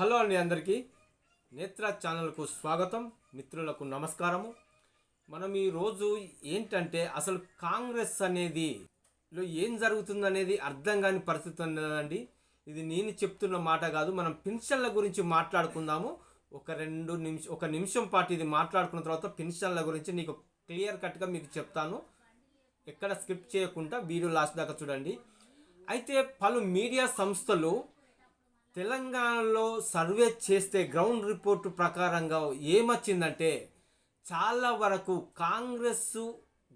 Hello అండి అందరికీ. నేత్ర ఛానల్కు స్వాగతం. మిత్రులకు నమస్కారము. మనం ఈరోజు ఏంటంటే అసలు కాంగ్రెస్ అనేది లో ఏం జరుగుతుందనేది అర్థం కాని పరిస్థితి ఉన్నదండి. ఇది నేను చెప్తున్న మాట కాదు మనం పెన్షన్ల గురించి మాట్లాడుకుందాము. ఒక రెండు నిమిషం ఒక నిమిషం పాటు ఇది మాట్లాడుకున్న తర్వాత పెన్షన్ల గురించి నీకు క్లియర్ కట్గా మీకు చెప్తాను. ఎక్కడ స్కిప్ చేయకుండా వీడియో లాస్ట్ దాకా చూడండి. అయితే పలు మీడియా సంస్థలు తెలంగాణలో సర్వే చేస్తే గ్రౌండ్ రిపోర్ట్ ప్రకారంగా ఏమొచ్చిందంటే చాలా వరకు కాంగ్రెస్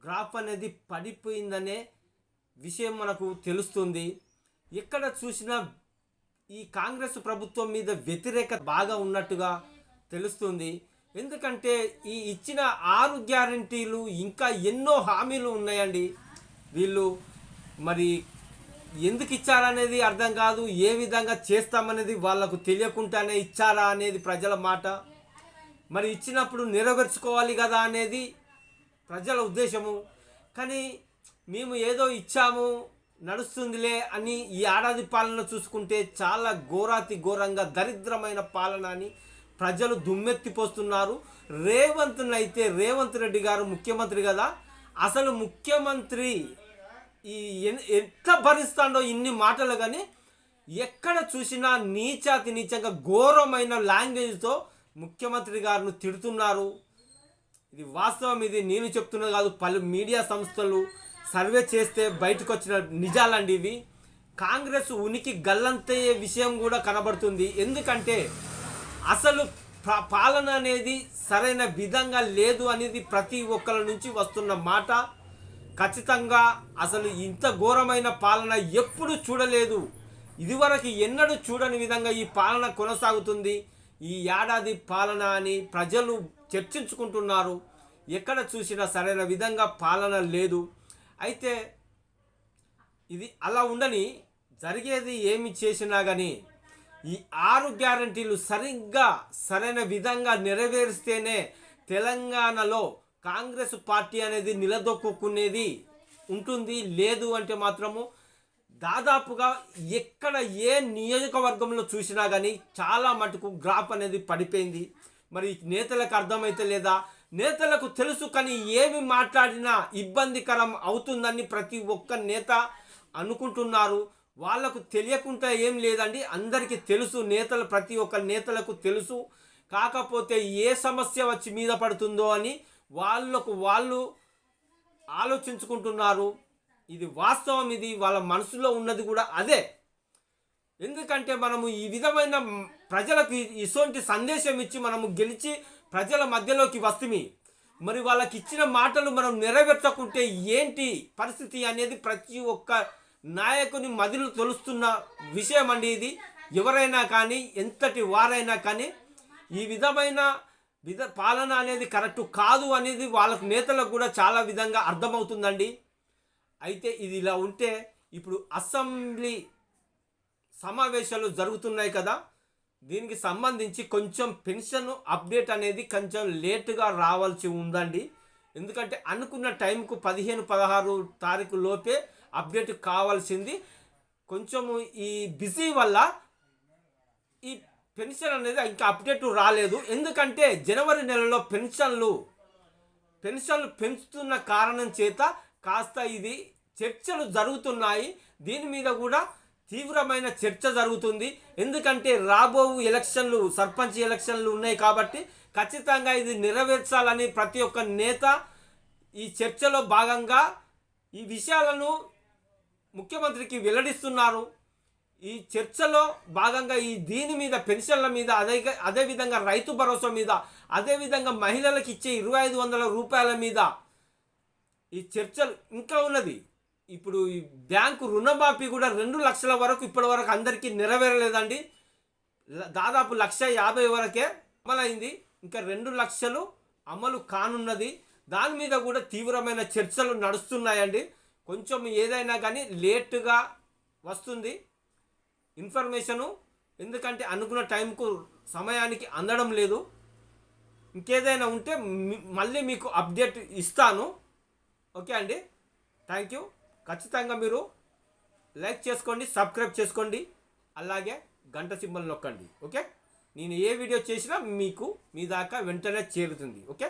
గ్రాఫ్ అనేది పడిపోయిందనే విషయం మనకు తెలుస్తుంది. ఎక్కడ చూసినా ఈ కాంగ్రెస్ ప్రభుత్వం మీద వ్యతిరేకత బాగా ఉన్నట్టుగా తెలుస్తుంది. ఎందుకంటే ఈ ఇచ్చిన ఆరు గ్యారంటీలు ఇంకా ఎన్నో హామీలు ఉన్నాయండి. వీళ్ళు మరి ఎందుకు ఇచ్చారనేది అర్థం కాదు ఏ విధంగా చేస్తామనేది వాళ్ళకు తెలియకుండానే ఇచ్చారా అనేది ప్రజల మాట. మరి ఇచ్చినప్పుడు నెరవేర్చుకోవాలి కదా అనేది ప్రజల ఉద్దేశము. కానీ మేము ఏదో ఇచ్చాము నడుస్తుందిలే అని ఈ ఏడాది పాలన చూసుకుంటే చాలా ఘోరాతి ఘోరంగా దరిద్రమైన పాలన అని ప్రజలు దుమ్మెత్తిపోస్తున్నారు రేవంత్ అయితే రేవంత్ రెడ్డి గారు ముఖ్యమంత్రి కదా. అసలు ముఖ్యమంత్రి ఈ ఎన్- ఎట్లా భరిస్తాడో ఇన్ని మాటలు కానీ ఎక్కడ చూసినా నీచాతి నీచంగా ఘోరమైన లాంగ్వేజ్తో ముఖ్యమంత్రి గారిని తిడుతున్నారు. ఇది వాస్తవం ఇది నేను చెప్తున్నది కాదు పలు మీడియా సంస్థలు సర్వే చేస్తే బయటకు వచ్చిన నిజాలండి ఇవి. కాంగ్రెస్ ఉనికి గల్లంతయ్యే విషయం కూడా కనబడుతుంది. ఎందుకంటే అసలు ప- పాలన అనేది సరైన విధంగా లేదు అనేది ప్రతి ఒక్కరి నుంచి వస్తున్న మాట. ఖచ్చితంగా అసలు ఇంత ఘోరమైన పాలన ఎప్పుడు చూడలేదు. ఇదివరకు ఎన్నడూ చూడని విధంగా ఈ పాలన కొనసాగుతుంది. ఈ ఏడాది పాలన అని ప్రజలు చర్చించుకుంటున్నారు. ఎక్కడ చూసినా సరైన విధంగా పాలన లేదు. అయితే ఇది అలా ఉండని జరిగేది ఏమి చేసినా కానీ ఈ ఆరు గ్యారంటీలు సరిగ్గా సరైన విధంగా నెరవేరిస్తేనే తెలంగాణలో కాంగ్రెస్ పార్టీ అనేది నిలదొక్కునేది ఉంటుంది లేదు అంటే మాత్రము దాదాపుగా ఎక్కడ ఏ నియోజకవర్గంలో చూసినా కానీ చాలా మటుకు గ్రాఫ్ అనేది పడిపోయింది. మరి నేతలకు అర్థమైతే లేదా? నేతలకు తెలుసు కానీ ఏమి మాట్లాడినా ఇబ్బందికరం అవుతుందని ప్రతి ఒక్క నేత అనుకుంటున్నారు. వాళ్ళకు తెలియకుండా ఏం లేదండి. అందరికీ తెలుసు నేతలు ప్రతి ఒక్క నేతలకు తెలుసు. కాకపోతే ఏ సమస్య వచ్చి మీద పడుతుందో అని వాళ్ళకు వాళ్ళు ఆలోచించుకుంటున్నారు. ఇది వాస్తవం ఇది వాళ్ళ మనసులో ఉన్నది కూడా అదే. ఎందుకంటే మనము ఈ విధమైన ప్రజలకు ఇటువంటి సందేశం ఇచ్చి మనము గెలిచి ప్రజల మధ్యలోకి వస్తుమి. మరి వాళ్ళకి ఇచ్చిన మాటలు మనం నెరవేర్చకుంటే ఏంటి పరిస్థితి అనేది ప్రతి ఒక్క నాయకుని మదిలో తెలుస్తున్న విషయం అండి ఇది. ఎవరైనా కానీ ఎంతటి వారైనా కానీ ఈ విధమైన విధ పాలన అనేది కరెక్ట్ కాదు అనేది వాళ్ళకు నేతలకు కూడా చాలా విధంగా అర్థమవుతుందండి. అయితే ఇది ఇలా ఉంటే ఇప్పుడు అసెంబ్లీ సమావేశాలు జరుగుతున్నాయి కదా దీనికి సంబంధించి కొంచెం పెన్షన్ అప్డేట్ అనేది కొంచెం లేటుగా రావాల్సి ఉందండి. ఎందుకంటే అనుకున్న టైంకు పదిహేను పదహారు తారీఖు లోపే అప్డేట్ కావాల్సింది. కొంచెము ఈ బిజీ వల్ల ఈ పెన్షన్ అనేది ఇంకా అప్డేట్ రాలేదు. ఎందుకంటే జనవరి నెలలో పెన్షన్లు పెన్షన్లు పెంచుతున్న కారణం చేత కాస్త ఇది చర్చలు జరుగుతున్నాయి. దీని మీద కూడా తీవ్రమైన చర్చ జరుగుతుంది. ఎందుకంటే రాబో ఎలక్షన్లు సర్పంచ్ ఎలక్షన్లు ఉన్నాయి కాబట్టి ఖచ్చితంగా ఇది నెరవేర్చాలని ప్రతి ఒక్క నేత ఈ చర్చలో భాగంగా ఈ విషయాలను ముఖ్యమంత్రికి వెల్లడిస్తున్నారు. ఈ చర్చలో భాగంగా ఈ దీని మీద పెన్షన్ల మీద అదే అదేవిధంగా రైతు భరోసా మీద అదేవిధంగా మహిళలకు ఇచ్చే ఇరవై ఐదు వందల రూపాయల మీద ఈ చర్చలు ఇంకా ఉన్నది. ఇప్పుడు ఈ బ్యాంకు రుణమాఫీ కూడా రెండు లక్షల వరకు ఇప్పటి వరకు అందరికీ నెరవేరలేదండి. దాదాపు లక్ష యాభై వరకే అమలైంది. ఇంకా రెండు లక్షలు అమలు కానున్నది. దాని మీద కూడా తీవ్రమైన చర్చలు నడుస్తున్నాయండి. కొంచెం ఏదైనా కానీ లేటుగా వస్తుంది. ఇన్ఫర్మేషను ఎందుకంటే అనుకున్న టైంకు సమయానికి అందడం లేదు. ఇంకేదైనా ఉంటే మళ్ళీ మీకు అప్డేట్ ఇస్తాను. ఓకే అండి? Thank you. ఖచ్చితంగా మీరు లైక్ చేసుకోండి సబ్స్క్రైబ్ చేసుకోండి. అలాగే గంట సింబల్ నొక్కండి. ఓకే? నేను ఏ వీడియో చేసినా మీకు మీ దాకా వెంటనే చేరుతుంది. ఓకే?